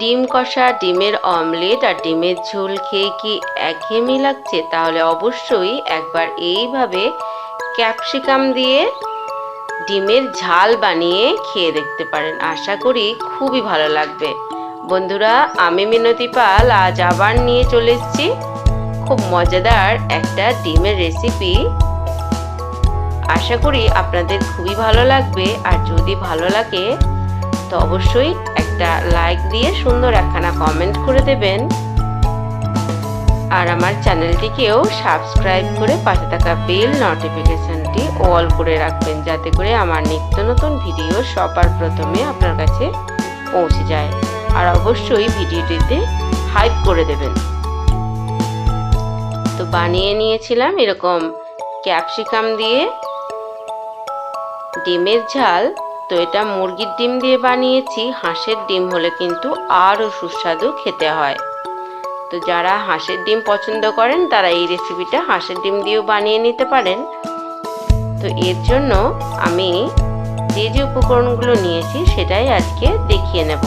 ডিম কষা, ডিমের অমলেট আর ডিমের ঝোল খেয়ে কি একঘেয়েমি লাগছে? তাহলে অবশ্যই একবার এইভাবে ক্যাপসিকাম দিয়ে ডিমের ঝাল বানিয়ে খেয়ে দেখতে পারেন। আশা করি খুবই ভালো লাগবে। বন্ধুরা, আমি মিনতি পাল, আজ আবার নিয়ে চলে এসেছি খুব মজাদার একটা ডিমের রেসিপি। আশা করি আপনাদের খুবই ভালো লাগবে। আর যদি ভালো লাগে, তো অবশ্যই একটা লাইক দিয়ে সুন্দর একখানা কমেন্ট করে দেবেন। আর আমার চ্যানেলটিকেও সাবস্ক্রাইব করে পাশে থাকা বেল নোটিফিকেশনটি অল করে রাখবেন, যাতে করে আমার নিত্য নতুন ভিডিও সবার প্রথমে আপনার কাছে পৌঁছে যায়। আর অবশ্যই ভিডিওটিতে হাইপ করে দেবেন। তো বানিয়ে নিয়েছিলাম এরকম ক্যাপসিকাম দিয়ে, ডিমের ঝাল তো এটা মুরগির ডিম দিয়ে বানিয়েছি, হাঁসের ডিম হলে কিন্তু আরও সুস্বাদু খেতে হয়। তো যারা হাঁসের ডিম পছন্দ করেন, তারা এই রেসিপিটা হাঁসের ডিম দিয়েও বানিয়ে নিতে পারেন। তো এর জন্য আমি যে যে উপকরণগুলো নিয়েছি, সেটাই আজকে দেখিয়ে নেব।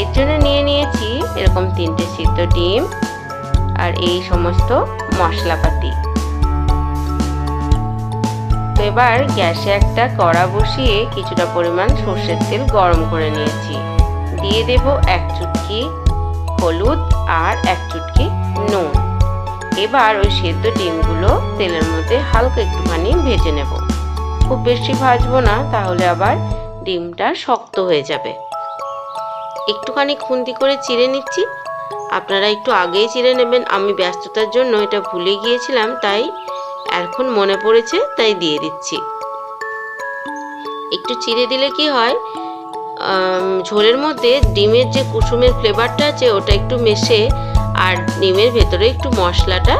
এর জন্য নিয়ে নিয়েছি এরকম তিনটে সিদ্ধ ডিম আর এই সমস্ত মশলাপাতি। এবার গ্যাসে একটা কড়া বসিয়ে কিছুটা পরিমাণ সর্ষের তেল গরম করে নিয়েছি। দিয়ে দেব এক চুটকি হলুদ আর এক চুটকি নুন। এবার ওই সেদ্ধ ডিমগুলো তেলের মধ্যে হালকা একটুখানি ভেজে নেব। খুব বেশি ভাজবো না, তাহলে আবার ডিমটা শক্ত হয়ে যাবে। একটুখানি খুন্তি করে চিড়ে নিচ্ছি। আপনারা একটু আগেই চিড়ে নেবেন, আমি ব্যস্ততার জন্য এটা ভুলে গিয়েছিলাম, তাই এখন মনে পড়েছে, তাই দিয়ে দিচ্ছি। একটু চিড়ে দিলে কি হয় ঝোলের মধ্যে ডিমের যে কুসুমের ফ্লেভারটা আছে, ওটা একটু মেশে আর ডিমের ভেতরে একটু মশলাটা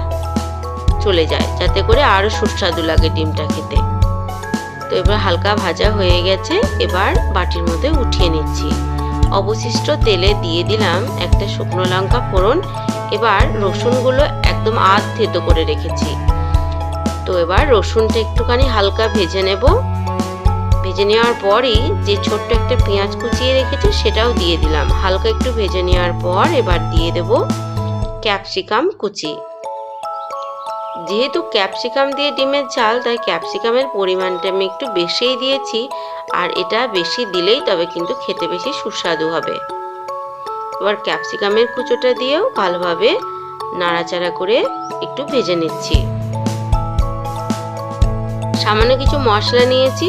চলে যায়, যাতে করে আরও সুস্বাদু লাগে ডিমটা খেতে। তো এবার হালকা ভাজা হয়ে গেছে, এবার বাটির মধ্যে উঠিয়ে নিচ্ছি। অবশিষ্ট তেলে দিয়ে দিলাম একটা শুকনো লঙ্কা ফোড়ন, এবার রসুনগুলো একদম আধ থেতো করে রেখেছি। তো এবার রসুনটা একটুখানি হালকা ভেজে নেব। ভেজে নেওয়ার পরই যে ছোট্ট একটা পেঁয়াজ কুচিয়ে রেখেছি সেটাও দিয়ে দিলাম। হালকা একটু ভেজে নেওয়ার পর এবার দিয়ে দেব ক্যাপসিকাম কুচি। যেহেতু ক্যাপসিকাম দিয়ে ডিমের ঝাল, তাই ক্যাপসিকামের পরিমাণটা আমি একটু বেশিই দিয়েছি। আর এটা বেশি দিলেই তবে কিন্তু খেতে বেশি সুস্বাদু হবে। এবার ক্যাপসিকামের কুচোটা দিয়েও ভালোভাবে নাড়াচাড়া করে একটু ভেজে নিচ্ছি। সামান্য কিছু মশলা নিয়েছি।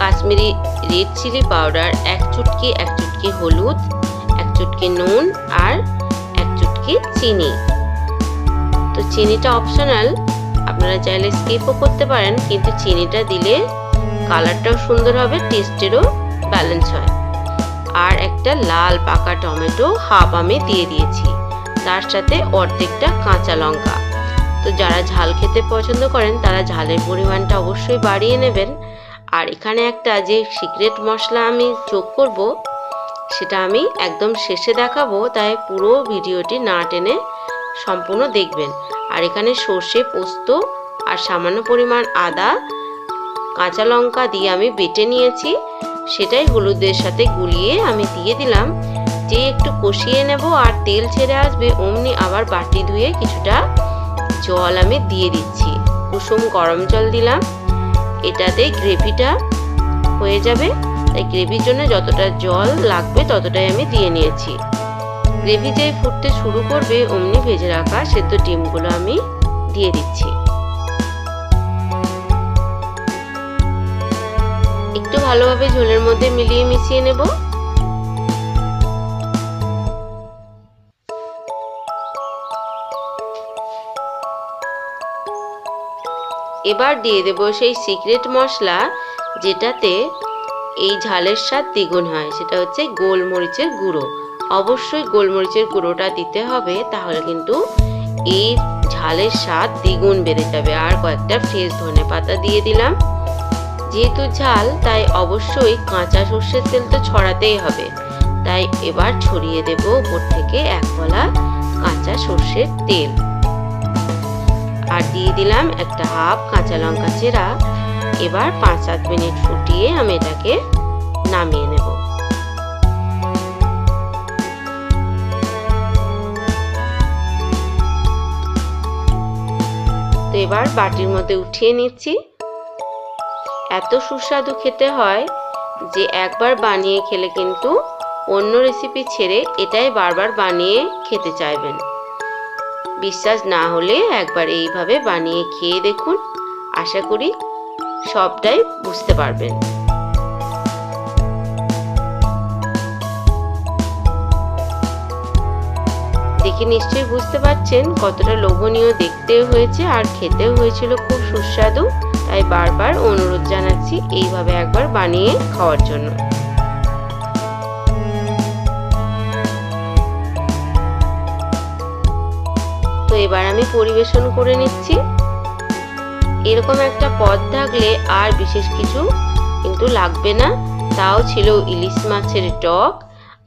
কাশ্মীরি রেড চিলি পাউডার এক চুটকি এক চুটকি হলুদ, এক চুটকি নুন আর এক চুটকি চিনি। তো চিনিটা অপশনাল আপনারা চাইলে স্কিপও করতে পারেন, কিন্তু চিনিটা দিলে কালারটাও সুন্দর হবে টেস্টেরও ব্যালেন্স হয়। আর একটা লাল পাকা টমেটো হাফ আমি দিয়ে দিয়েছি। তার সাথে অর্ধেকটা কাঁচা লঙ্কা। তো যারা ঝাল খেতে পছন্দ করেন, তারা ঝালের পরিমাণটা অবশ্যই বাড়িয়ে নেবেন। আর এখানে একটা যে সিক্রেট মশলা আমি যোগ করব, সেটা আমি একদম শেষে দেখাবো, তাই পুরো ভিডিওটি না টেনে সম্পূর্ণ দেখবেন। আর এখানে সর্ষে পোস্ত আর সামান্য পরিমাণ আদা, কাঁচা লঙ্কা দিয়ে আমি বেটে নিয়েছি। সেটাই হলুদের সাথে গুলিয়ে আমি দিয়ে দিলাম। যে একটু কষিয়ে নেব আর তেল ছেড়ে আসবে, অমনি আবার বাটি ধুয়ে কিছুটা জল আমি দিয়ে দিচ্ছি। কুসুম গরম জল দিলাম। এটাতে গ্রেভিটা হয়ে যাবে। তাই গ্রেভির জন্য যতটা জল লাগবে ততটাই আমি দিয়ে নিয়েছি। গ্রেভি যেই ফুটতে শুরু করবে, অমনি ভেজে রাখা সেদ্ধ ডিমগুলো আমি দিয়ে দিচ্ছি। একটু ভালোভাবে ঝোলের মধ্যে মিলিয়ে মিশিয়ে নেব। এবার দিয়ে দেব সেই সিক্রেট মশলা, যেটাতে এই ঝালের স্বাদ দ্বিগুণ হয়। সেটা হচ্ছে গোলমরিচের গুঁড়ো। অবশ্যই গোলমরিচের গুঁড়োটা দিতে হবে, তাহলে কিন্তু এই ঝালের স্বাদ দ্বিগুণ বেড়ে যাবে। আর কয়েকটা ফ্রেশ ধনে পাতা দিয়ে দিলাম। যেহেতু ঝাল, তাই অবশ্যই কাঁচা সর্ষের তেল তো ছড়াতেই হবে। তাই এবার ছড়িয়ে দেব উপর থেকে এক কলা কাঁচা সর্ষের তেল। আর দিয়ে দিলাম একটা হাফ কাঁচা লঙ্কা চেরা। এবার পাঁচ সাত মিনিট ফুটিয়ে আমি এটাকে নামিয়ে নেব। তো এবার বাটির মধ্যে উঠিয়ে নিচ্ছি। এত সুস্বাদু খেতে হয় যে একবার বানিয়ে খেলে কিন্তু অন্য রেসিপি ছেড়ে এটাই বারবার বানিয়ে খেতে চাইবেন। বিশ্বাস না হলে একবার এইভাবে বানিয়ে খেয়ে দেখুন। আশা করি সবটাই বুঝতে পারবেন। দেখে নিশ্চয়ই বুঝতে পারছেন কতটা লোভনীয় দেখতে হয়েছে আর খেতেও হয়েছিল খুব সুস্বাদু। তাই বারবার অনুরোধ জানাচ্ছি এইভাবে একবার বানিয়ে খাওয়ার জন্য। তো এবার আমি পরিবেশন করে নিচ্ছি। এরকম একটা পদ থাকলে আর বিশেষ কিছু কিন্তু লাগবে না। তাও ছিল ইলিশ মাছের টক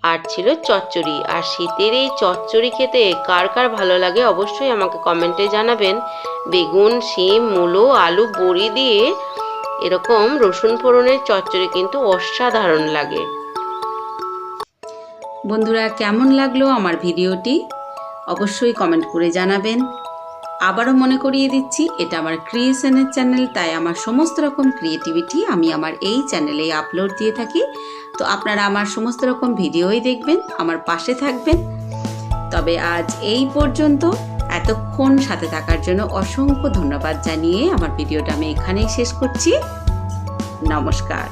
আর ছিল চচ্চড়ি। আর শীতের এই চচ্চড়ি খেতে কার কার ভালো লাগে অবশ্যই আমাকে কমেন্টে জানাবেন। বেগুন, শিম, মূলো, আলু, বড়ি দিয়ে এরকম রসুন ফোড়নের চচ্চড়ি কিন্তু অসাধারণ লাগে। বন্ধুরা, কেমন লাগল আমার ভিডিওটি? অবশ্যই কমেন্ট করে জানাবেন। আবারও মনে করিয়ে দিচ্ছি, এটা আমার ক্রিয়েশনের চ্যানেল তাই আমার সমস্ত রকম ক্রিয়েটিভিটি আমি আমার এই চ্যানেলে আপলোড দিয়ে থাকি। তো আপনারা আমার সমস্ত রকম ভিডিওই দেখবেন, আমার পাশে থাকবেন। তবে আজ এই পর্যন্ত, এতক্ষণ সাথে থাকার জন্য অসংখ্য ধন্যবাদ জানিয়ে আমার ভিডিওটা আমি এখানেই শেষ করছি। নমস্কার।